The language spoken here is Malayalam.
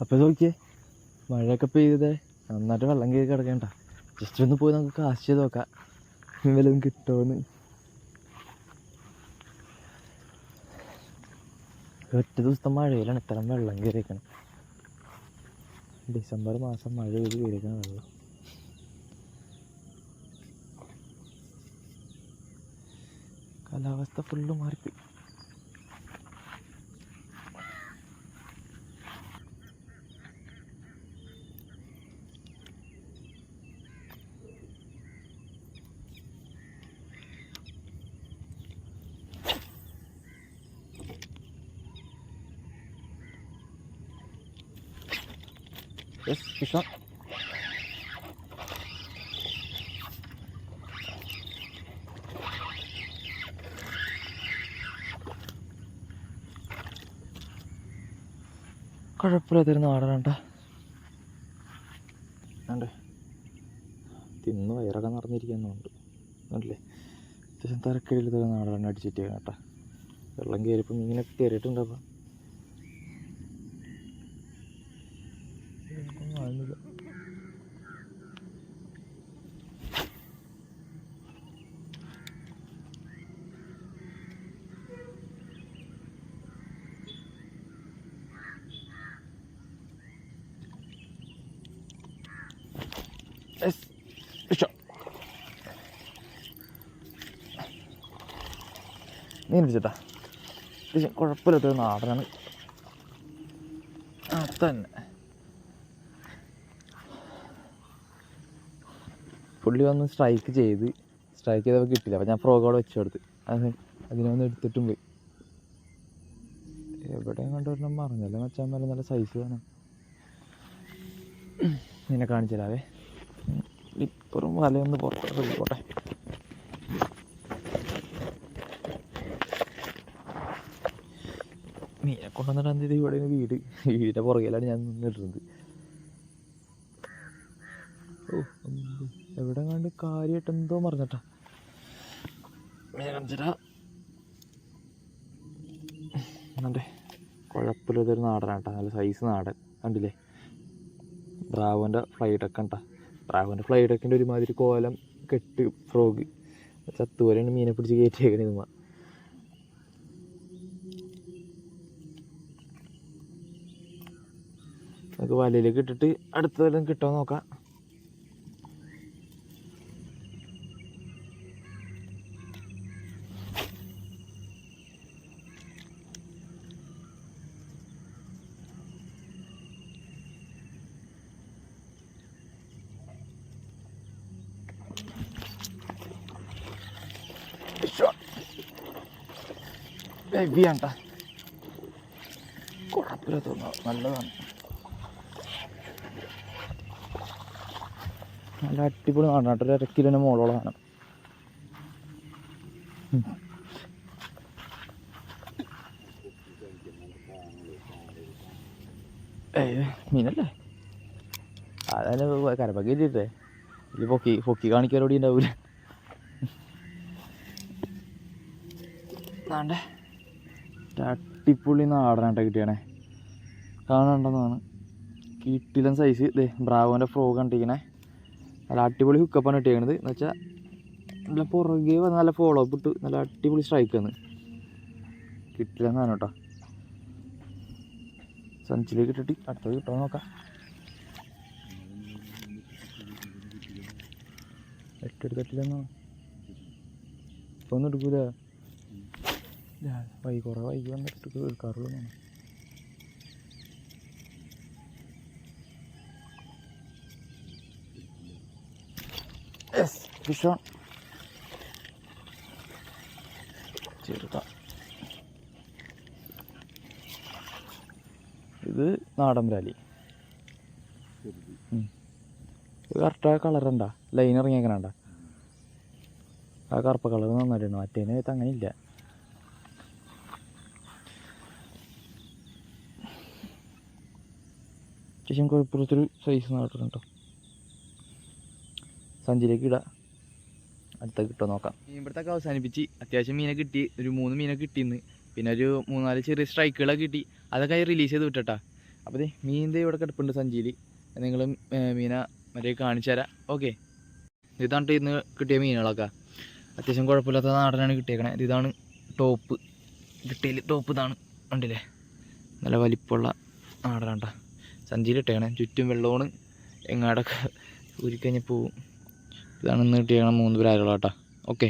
അപ്പോൾ നോക്കിയേ മഴയൊക്കെ പെയ്തത്. നന്നായിട്ട് വെള്ളം കയറി കിടക്കണ്ട. ജസ്റ്റ് ഒന്ന് പോയി നമുക്ക് കാശ് ചെയ്ത് നോക്കാം. വല്ലതും കിട്ടുമോന്ന് ഒറ്റ ദിവസത്തെ മഴയിലാണ് ഇത്തരം വെള്ളം കയറിയിരിക്കണം ഡിസംബർ മാസം മഴ പെയ്ത് കയറിയിരിക്കണം വെള്ളം കാലാവസ്ഥ ഫുള്ള് മാറിപ്പോയി Yes, fish on. കുഴപ്പമില്ലാത്തൊരു നാടനാണ്ട ഉണ്ട് തിന്ന് വയറൊക്കെ നിറഞ്ഞിരിക്കുന്നുണ്ട്. അല്ലേ? അത്യാവശ്യം തരക്കടിയിൽ തന്നെ നാടൻ അടിച്ചിട്ട് കേട്ടാ. വെള്ളം കയറിയപ്പോൾ മീനെ കയറിയിട്ടുണ്ടാവും. മീൻ പിടിച്ചട്ടാ. ഇത് കുഴപ്പമില്ലാത്തൊരു നാടനാണ്. ആ തന്നെ. പുള്ളി വന്ന് സ്ട്രൈക്ക് ചെയ്ത് സ്ട്രൈക്ക് ചെയ്തപ്പോൾ കിട്ടില്ല അപ്പോൾ ഞാൻ ഫ്രോഗ് അവിടെ വെച്ചു കൊടുത്ത്. അത് അതിനൊന്ന് എടുത്തിട്ടും പോയി. എവിടെയും കണ്ടുവരണം പറഞ്ഞല്ലേ മച്ചാൻ നല്ല സൈസ് വേണം. നിന്നെ കാണിച്ചു ഇപ്പറും വലയൊന്ന് പുറത്തോട്ട് പോയിക്കോട്ടെ മീനെ കൊണ്ടുവന്നിട്ട് എന്ത് ഇവിടെ വീട്. വീടിന്റെ പുറകിലാണ് ഞാൻ നിന്നിട്ടുള്ളത് ഓ എവിടെ കണ്ട് കാര്യമായിട്ട് എന്തോ മറിഞ്ഞട്ടാ. മീനെ കാണിച്ചിട്ടാ എന്നെ കുഴപ്പമില്ലാത്തൊരു നാടനാട്ടാ. നല്ല സൈസ് നാടൻ. കണ്ടില്ലേ? ബ്രാവോന്റെ ഫ്ലൈറ്റൊക്കെ ഉണ്ടാ ബ്രാവോന്റെ ഫ്ലൈഡൊക്കെ ഒരുമാതിരി കോലം കെട്ട് ഫ്രോഗ് ചത്തുപോലെയാണ് മീനെ പിടിച്ച് കയറ്റിയേക്കണേ ഇതുമ്മ നമുക്ക് വലയിലേക്ക് ഇട്ടിട്ട് അടുത്തതെല്ലാം കിട്ടാൻ നോക്കാം. ഹെവിയാണ്ട കുഴപ്പമില്ല തോന്നുന്നു. നല്ലതാണ്. നല്ല അടിപൊളി നാടാണ് ഒരു അര കിലോന് മോളോളം വേണം ഏ മീനല്ലേ? അതന്നെ കരപ്പൊക്കെ ഇട്ടിട്ടേ ഇത് പൊക്കി പൊക്കി കാണിക്കാരോടി ഉണ്ടാവൂല. നാണ്ടേ അടിപൊളി നാടനായിട്ട് കിട്ടിയാണേ. കാണണ്ടെന്നാണ് കിട്ടിലൻ സൈസ് ഇതേ ബ്രാവോന്റെ ഫ്രോഗ് കണ്ടിരിക്കണേ നല്ല അടിപൊളി ഹുക്കപ്പാണ് കിട്ടിയേക്കണത് എന്ന് വെച്ചാൽ നല്ല പുറകെ വന്ന് നല്ല ഫോളോ അപ്പ് ഇട്ട് നല്ല അടിപൊളി സ്ട്രൈക്ക് വന്ന് കിട്ടില്ലെന്നാണ് കേട്ടോ. സഞ്ചിലേക്ക് ഇട്ടിട്ട് അടുത്തത് കിട്ടാൻ നോക്കാം. എട്ടെടുത്തിട്ടില്ലെന്നോ ഇപ്പൊന്നും എടുക്കൂല. വൈ കുറേ വൈകി വന്നിട്ട് കേൾക്കാറുള്ളൂ എന്നാണ്. യെസ് ചെറുതാ. ഇത് നാടൻ ബ്രാലി ഇത് കറക്റ്റായ കളർ ഉണ്ടാ? ലൈൻ ഇറങ്ങിയേക്കണണ്ട? ആ കറുപ്പ കളർ നന്നായിട്ടുണ്ട്. മറ്റേതിന് അങ്ങനെ ഇല്ല അത്യാവശ്യം കുഴപ്പമില്ലാത്തൊരു സൈസ് നാട്ടിന് കേട്ടോ സഞ്ചിയിലേക്ക് ഇടാം. അടുത്ത കിട്ടോ നോക്കാം. മീൻപിടുത്തൊക്കെ അവസാനിപ്പിച്ച് അത്യാവശ്യം മീനെ കിട്ടി ഒരു മൂന്ന് മീനെ കിട്ടിയെന്ന് പിന്നെ ഒരു മൂന്നാൽ ചെറിയ സ്ട്രൈക്കുകളൊക്കെ കിട്ടി. അതൊക്കെ റിലീസ് ചെയ്ത് വിട്ടട്ടാ. അപ്പോൾ മീനിന്റെ ഇവിടെ കിടപ്പുണ്ട് സഞ്ചിയിൽ നിങ്ങൾ മീന മറ്റേ കാണിച്ചു തരാം. ഓക്കെ. ഇതാണ് ഇന്ന് കിട്ടിയ മീനുകളൊക്കെ. അത്യാവശ്യം കുഴപ്പമില്ലാത്ത നാടനാണ് കിട്ടിയേക്കണേ. ഇതാണ് ടോപ്പ്. കിട്ടിയതിൽ ടോപ്പ് ഇതാണ്. ഉണ്ടല്ലേ നല്ല വലിപ്പമുള്ള നാടനാണ്ട സഞ്ചിയിൽ ഇട്ടേക്കണേ ചുറ്റും വെള്ളമാണ്. എങ്ങാടൊക്കെ ഊരിക്കഴിഞ്ഞ് പോവും. ഇതാണ് ഇന്ന് കിട്ടിയ മൂന്ന് പ്രായകളാട്ടാ ഓക്കെ